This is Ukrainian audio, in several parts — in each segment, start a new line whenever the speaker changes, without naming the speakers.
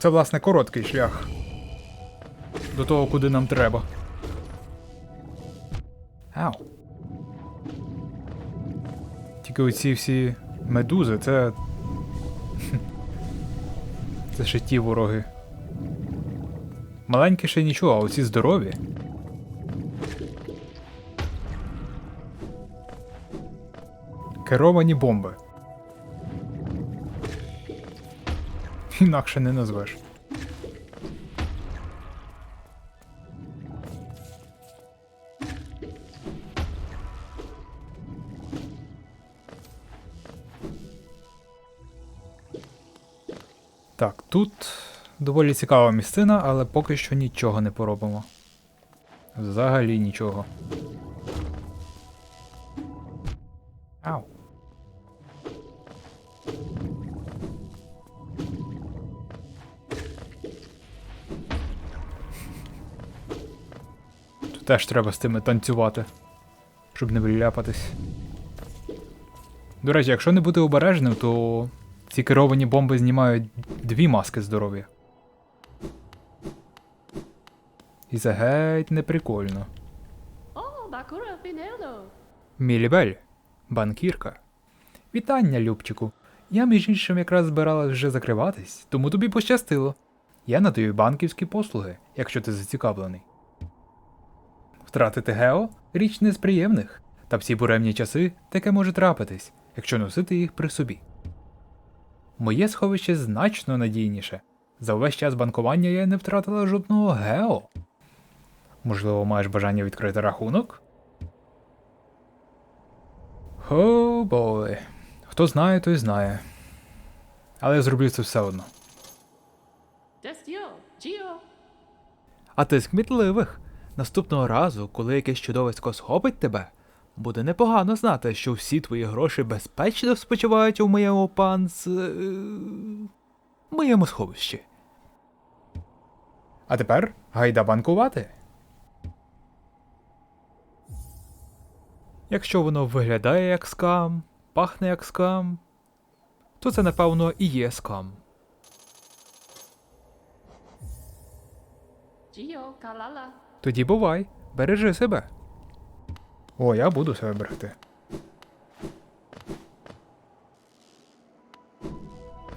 Оце, власне, короткий шлях. До того, куди нам треба. Ау. Тільки оці всі медузи, це. Це ще ті вороги. Маленькі ще нічого, а оці здорові. Керовані бомби. Інакше не назвеш. Так, тут доволі цікава місцина, але поки що нічого не поробимо. Взагалі нічого. Теж треба з тими танцювати, щоб не вляпатись. До речі, якщо не бути обережним, то ці керовані бомби знімають дві маски здоров'я. І це геть не прикольно.
Bakura
Мілібель, банкірка. Вітання, Любчику. Я, між іншим, якраз збиралась вже закриватись, тому тобі пощастило. Я надаю банківські послуги, якщо ти зацікавлений. Втратити Гео річ не з приємних, та всі буремні часи таке може трапитись, якщо носити їх при собі. Моє сховище значно надійніше. За увесь час банкування я не втратила жодного Гео. Можливо, маєш бажання відкрити рахунок? О, бой. Хто знає, той знає. Але я зроблю це все одно.
А ти з кмітливих. Наступного разу, коли якесь чудовисько схопить тебе, буде непогано знати, що всі твої гроші безпечно спочивають у моєму панц. е, моєму сховищі.
А тепер гайда банкувати.
Якщо воно виглядає як скам, пахне як скам, то це напевно і є скам.
Gio. Kalala.
Тоді бувай, бережи себе. О, я буду себе берегти.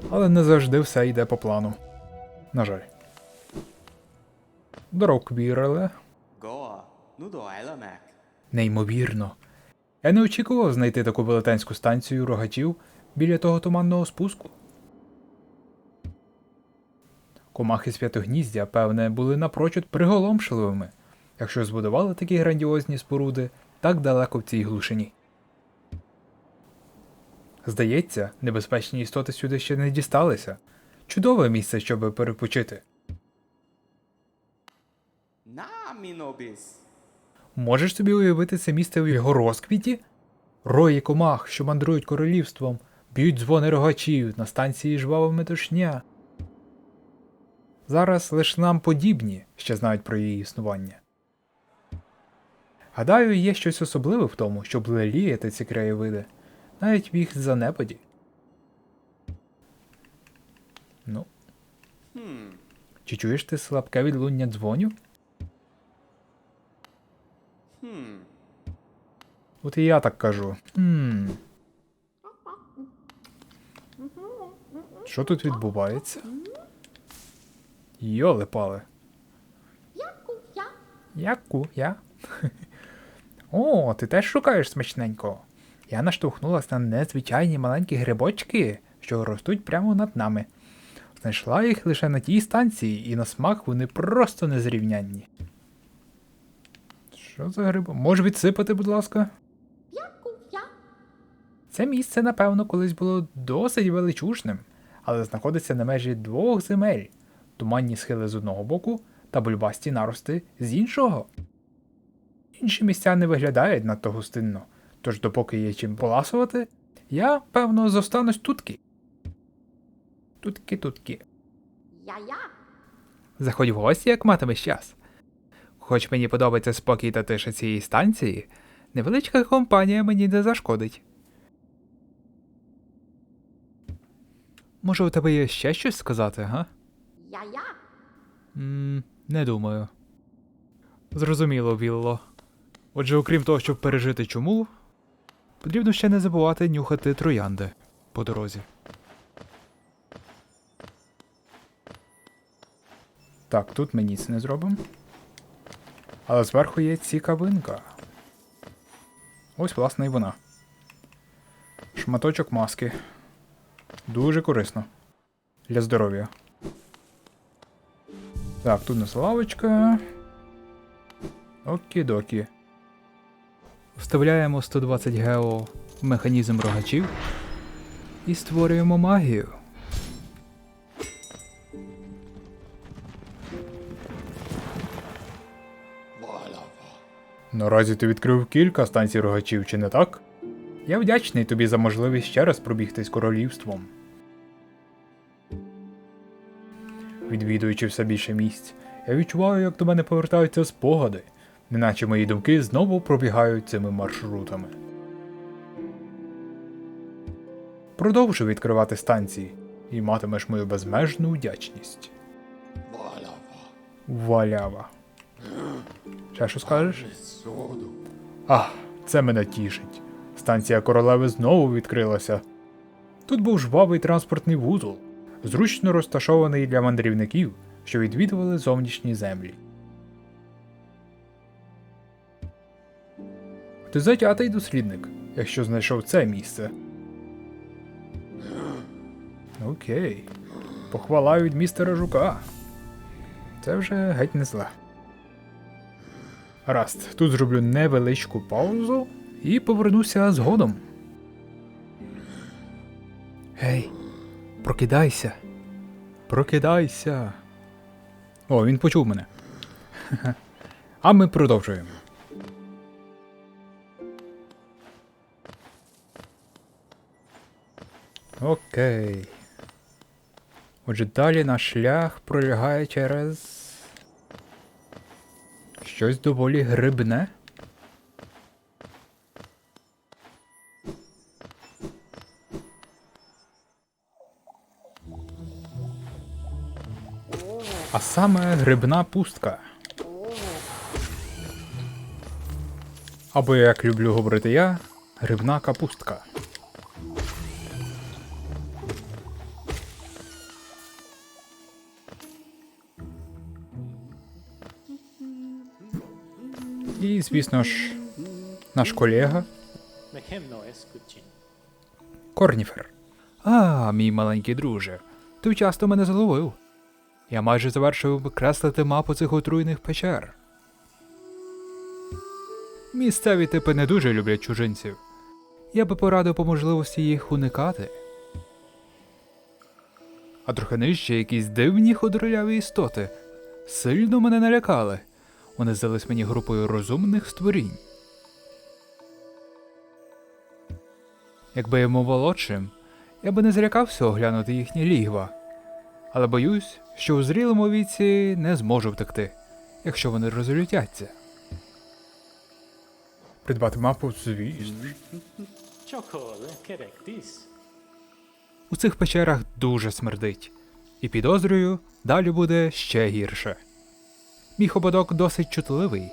Але не завжди все йде по плану. На жаль.
Ну давай.
Неймовірно. Я не очікував знайти таку велетенську станцію рогачів біля того туманного спуску. Комахи святогніздя, певне, були напрочуд приголомшливими, якщо збудували такі грандіозні споруди так далеко в цій глушині. Здається, небезпечні істоти сюди ще не дісталися. Чудове місце, щоб перепочити.
На, мінобіс.
Можеш собі уявити це місце в його розквіті? Рої комах, що мандрують королівством, б'ють дзвони рогачів на станції жвава метушня. Зараз лише нам подібні ще знають про її існування. Гадаю, є щось особливе в тому, щоб леліяти ці краєвиди, навіть в їх занепаді. Ну, чи чуєш ти слабке відлуння дзвоню? От і я так кажу. Що тут відбувається? Йоли пали. Яку я? О, ти теж шукаєш смачненького. Я наштовхнулася на незвичайні маленькі грибочки, що ростуть прямо над нами. Знайшла їх лише на тій станції, і на смак вони просто незрівнянні. Що за гриби? Можеш відсипати, будь ласка? Це місце, напевно, колись було досить величушним, але знаходиться на межі двох земель туманні схили з одного боку та бульбасті нарости з іншого. Інші місця не виглядають надто гостинно, тож допоки є чим поласувати, я, певно, зостанусь тутки. Тутки-тутки.
Ja, ja.
Заходь в гості, як матимеш час. Хоч мені подобається спокій та тиша цієї станції, невеличка компанія мені не зашкодить. Може, у тебе є ще щось сказати, га?
Я-я.
Ммм, не думаю. Зрозуміло, Вілло. Отже, окрім того, щоб пережити чуму, потрібно ще не забувати нюхати троянди по дорозі.
Так, тут ми ніц не зробимо. Але зверху є цікавинка. Ось, власне, і вона. Шматочок маски. Дуже корисно. Для здоров'я. Так, тут у нас лавочка. Окі-докі.
Вставляємо 120 гео в механізм рогачів і створюємо магію.
Наразі ти відкрив кілька станцій рогачів, чи не так? Я вдячний тобі за можливість ще раз пробігтись королівством. Відвідуючи все більше місць, я відчуваю, як до мене повертаються спогади, неначе мої думки знову пробігають цими маршрутами. Продовжуй відкривати станції, і матимеш мою безмежну вдячність. Валява. Ще що скажеш? Ах, це мене тішить. Станція королеви знову відкрилася. Тут був жвавий транспортний вузол, зручно розташований для мандрівників, що відвідували зовнішні землі. Ти затятий дослідник, якщо знайшов це місце. Окей. Похвала від містера Жука. Це вже геть не зле. Раст, тут зроблю невеличку паузу і повернуся згодом.
Гей, прокидайся. Прокидайся.
О, він почув мене. А ми продовжуємо. Окей. Отже, далі наш шлях пролягає через. Щось доволі грибне. Саме грибна пустка. Або, як люблю говорити я, грибна капустка. І, звісно ж, наш колега Корніфер.
А, мій маленький друже, ти часто мене зловив. Я майже завершив креслити мапу цих отруйних печер. Місцеві типи не дуже люблять чужинців. Я би порадив по можливості їх уникати. А трохи нижче якісь дивні ходороляві істоти сильно мене налякали. Вони здались мені групою розумних створінь. Якби я був молодшим, я би не злякався оглянути їхні лігва. Але боюсь, що у зрілому віці не зможу втекти, якщо вони розлютяться.
Придбати мапу, звісно.
У цих печерах дуже смердить, і підозрюю, далі буде ще гірше. Мій хободок досить чутливий,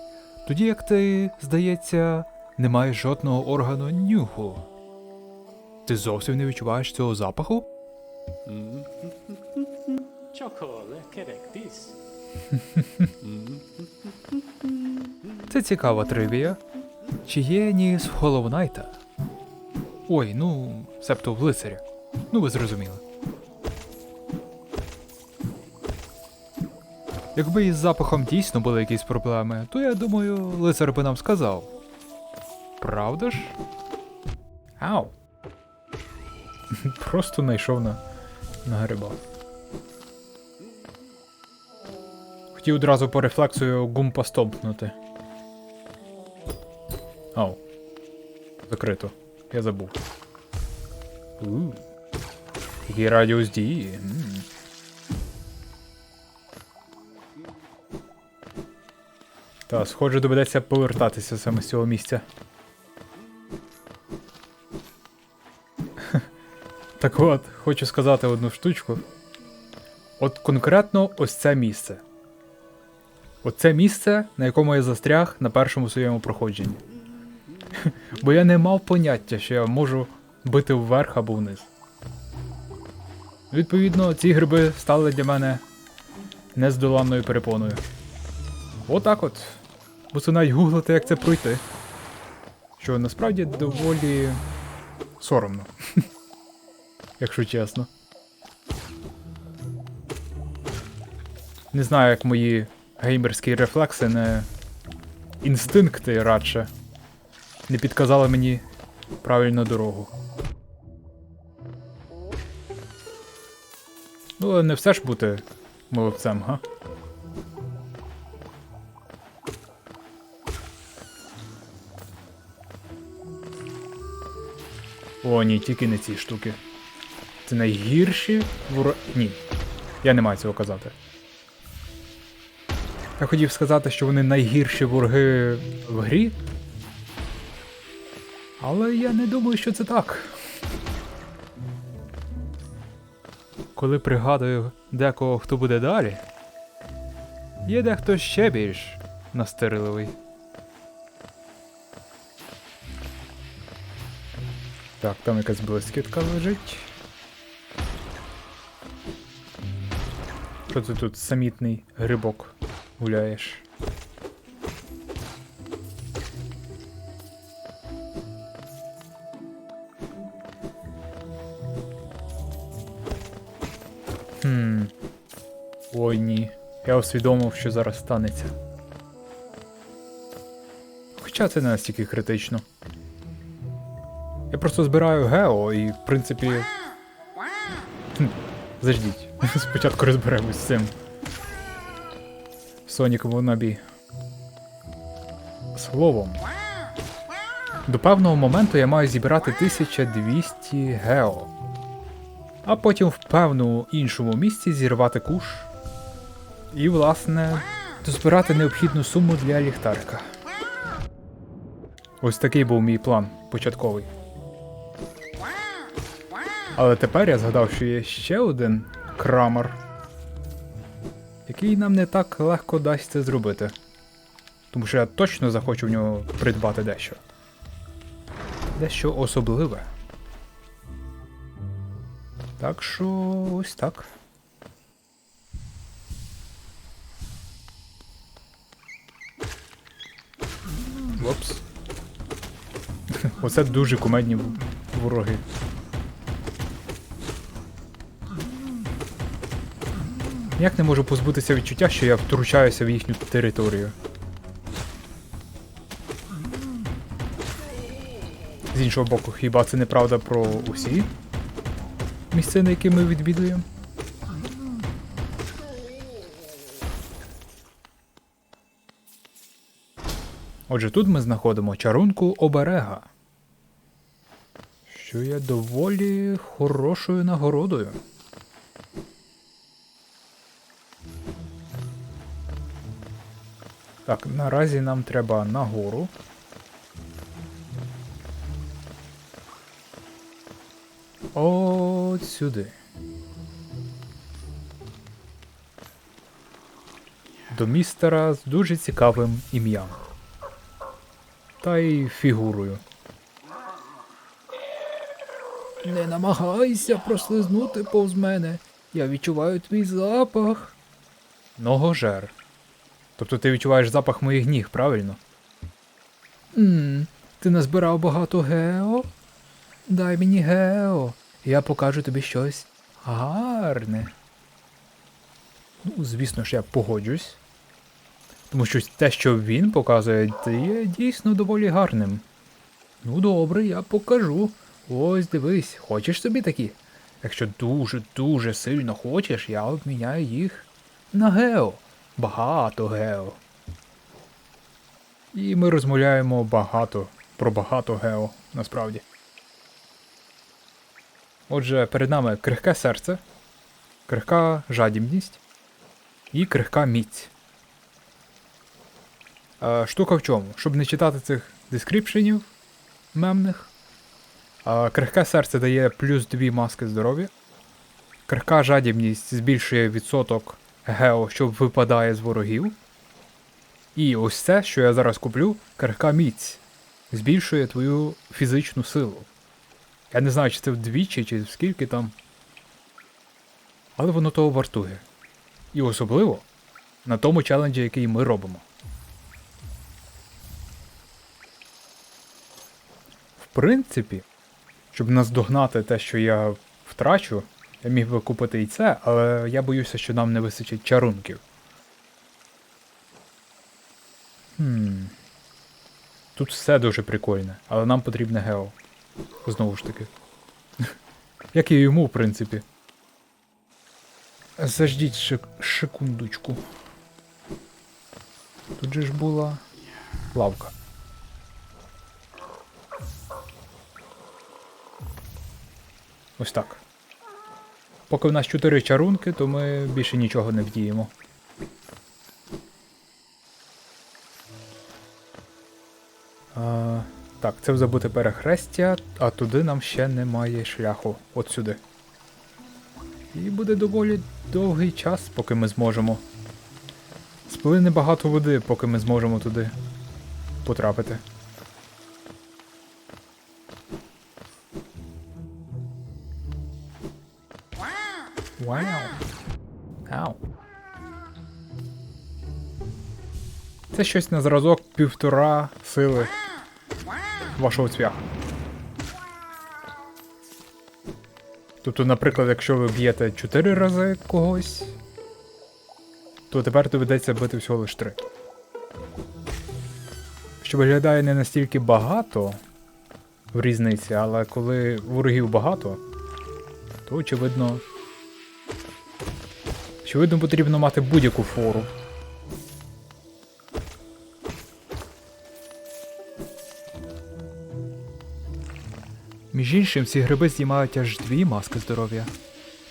тоді як ти, здається, не маєш жодного органу нюху. Ти зовсім не відчуваєш цього запаху? Це цікава тривія. Чи є ніс Hollow Ой, ну, себто в лицаря. Ну, ви зрозуміли. Якби із запахом дійсно були якісь проблеми, то я думаю, лицар би нам сказав. Правда ж?
Ау. Просто знайшов на, на гриба. Хотів одразу по рефлексію гумпа стомпнути. Ау. Закрито. Я забув. У. Який радіус дії. Та, схоже, доведеться повертатися саме з цього місця. Так от, хочу сказати одну штучку. От конкретно ось це місце. Оце місце, на якому я застряг на першому своєму проходженні. Бо я не мав поняття, що я можу бити вверх або вниз. Відповідно, ці гриби стали для мене нездоланною перепоною. Отак от. Мусив навіть гуглити, як це пройти. Що насправді доволі соромно. Якщо чесно. Не знаю, як мої геймерські рефлекси, не інстинкти радше. Не підказали мені правильну дорогу. Ну, але не все ж бути молодцем, га? О, ні, тільки не ці штуки. Це найгірші вор... Ні. Я не маю цього казати. Я хотів сказати, що вони найгірші вороги в грі. Але я не думаю, що це так. Коли пригадую декого, хто буде далі, є дехто ще більш настирливий. Так, там якась блискітка лежить. Що ти тут самітний грибок гуляєш? Хм. Ой ні. Я усвідомив, що зараз станеться. Хоча це не настільки критично. Я просто збираю гео і, в принципі. Хм, Заждіть. Спочатку розберемось з цим. Sonic Wannabe. Словом. До певного моменту я маю зібрати 1200 гео. А потім в певному іншому місці зірвати куш. І, власне, дозбирати необхідну суму для ліхтарика. Ось такий був мій план початковий. Але тепер я згадав, що є ще один крамер, який нам не так легко дасть це зробити. Тому що я точно захочу в нього придбати дещо. Дещо особливе. Так що ось так. Опс. Оце дуже кумедні вороги. Як не можу позбутися відчуття, що я втручаюся в їхню територію. З іншого боку, хіба це неправда про усі місцини, які ми відвідуємо? Отже, тут ми знаходимо чарунку оберега, що є доволі хорошою нагородою. Так, наразі нам треба нагору. От сюди. До містера з дуже цікавим ім'ям. Та й фігурою. Не намагайся прослизнути повз мене. Я відчуваю твій запах. Ногожер. Тобто ти відчуваєш запах моїх ніг, правильно? Ммм, ти назбирав багато гео? Дай мені гео. Я покажу тобі щось гарне. Ну, звісно ж, я погоджусь. Тому що те, що він показує, є дійсно доволі гарним. Ну добре, я покажу. Ось дивись, хочеш собі такі? Якщо дуже-дуже сильно хочеш, я обміняю їх на гео. Багато гео. І ми розмовляємо багато про багато гео, насправді. Отже, перед нами крихке серце, крихка жадібність і крихка міць. Штука в чому? Щоб не читати цих дескріпшенів мемних. Крихке серце дає плюс 2 маски здоров'я. Крихка жадібність збільшує відсоток гео, що випадає з ворогів. І ось це, що я зараз куплю, крихка міць. Збільшує твою фізичну силу. Я не знаю, чи це вдвічі, чи скільки там. Але воно того вартує. І особливо на тому челенджі, який ми робимо. В принципі, щоб наздогнати те, що я втрачу, я міг би купити і це, але я боюся, що нам не вистачить чарунків. Хм. Тут все дуже прикольне, але нам потрібне гео. Знову ж таки. Як і йому, в принципі. Заждіть шек- секундочку. Тут же ж була лавка. Ось так. Поки в нас чотири чарунки, то ми більше нічого не вдіємо. А, так, це забути перехрестя, а туди нам ще немає шляху. От сюди. І буде доволі довгий час, поки ми зможемо. Сплине багато води, поки ми зможемо туди потрапити. Вау. Ау. Це щось на зразок півтора сили вашого цвяху. Тобто, наприклад, якщо ви б'єте 4 рази когось, то тепер доведеться бити всього лише 3. Що виглядає не настільки багато в різниці, але коли ворогів багато, то очевидно. Очевидно, потрібно мати будь-яку фору.
Між іншим, ці гриби знімають аж дві маски здоров'я.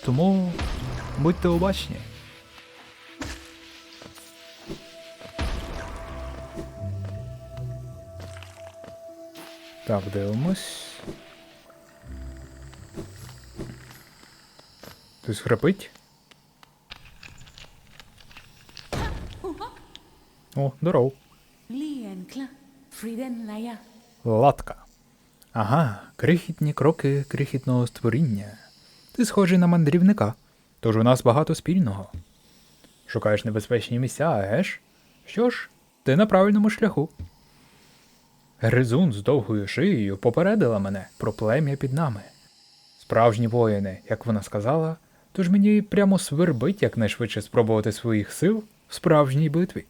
Тому будьте обачні.
Так, дивимось. Хтось храпить? О, здоров. Латка. Ага, крихітні кроки крихітного створіння. Ти схожий на мандрівника, тож у нас багато спільного. Шукаєш небезпечні місця, геш? Що ж, ти на правильному шляху. Гризун з довгою шиєю попередила мене про плем'я під нами. Справжні воїни, як вона сказала, тож мені прямо свербить якнайшвидше спробувати своїх сил в справжній битві.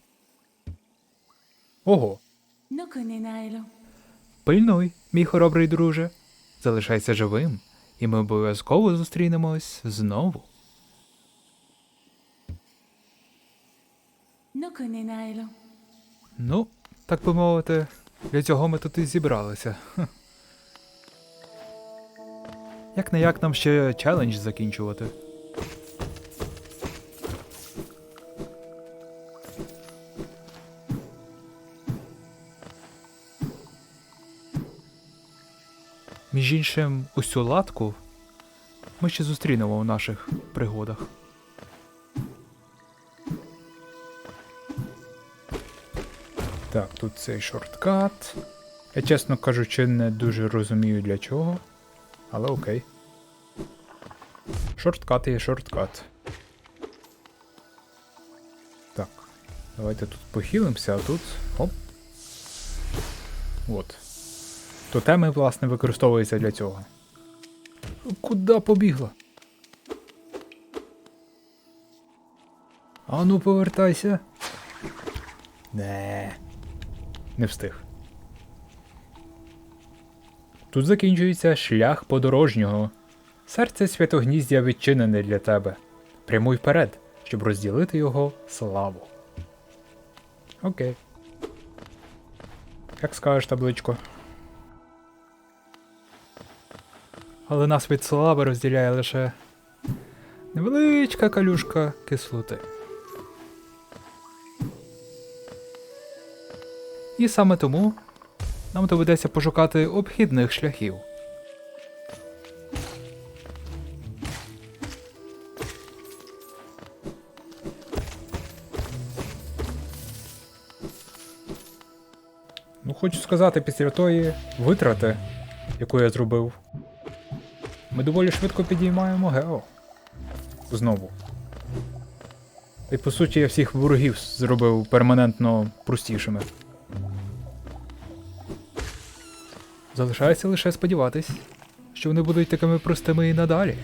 Ого,
Ноконенайло.
Пильнуй, мій хоробрий друже. Залишайся живим, і ми обов'язково зустрінемось знову.
Ноконенайло.
Ну, так би мовити, для цього ми тут і зібралися. Як не як нам ще челендж закінчувати. Між іншим, усю латку ми ще зустрінемо у наших пригодах.
Так, тут цей шорткат. Я, чесно кажучи, не дуже розумію для чого. Але окей. Шорткат є шорткат. Так. Давайте тут похилимося, а тут. Оп. От. Тотеми, власне, використовуються для цього. Куда побігла? А ну повертайся. Не. Не встиг. Тут закінчується шлях подорожнього. Серце святогніздя відчинене для тебе. Прямуй вперед, щоб розділити його славу. Окей. Як скажеш, табличко.
але нас від слави розділяє лише невеличка калюшка кислоти. І саме тому нам доведеться пошукати обхідних шляхів.
Ну, хочу сказати після тої витрати, яку я зробив ми доволі швидко підіймаємо Гео. Знову. І по суті я всіх ворогів зробив перманентно простішими. Залишається лише сподіватись, що вони будуть такими простими і надалі.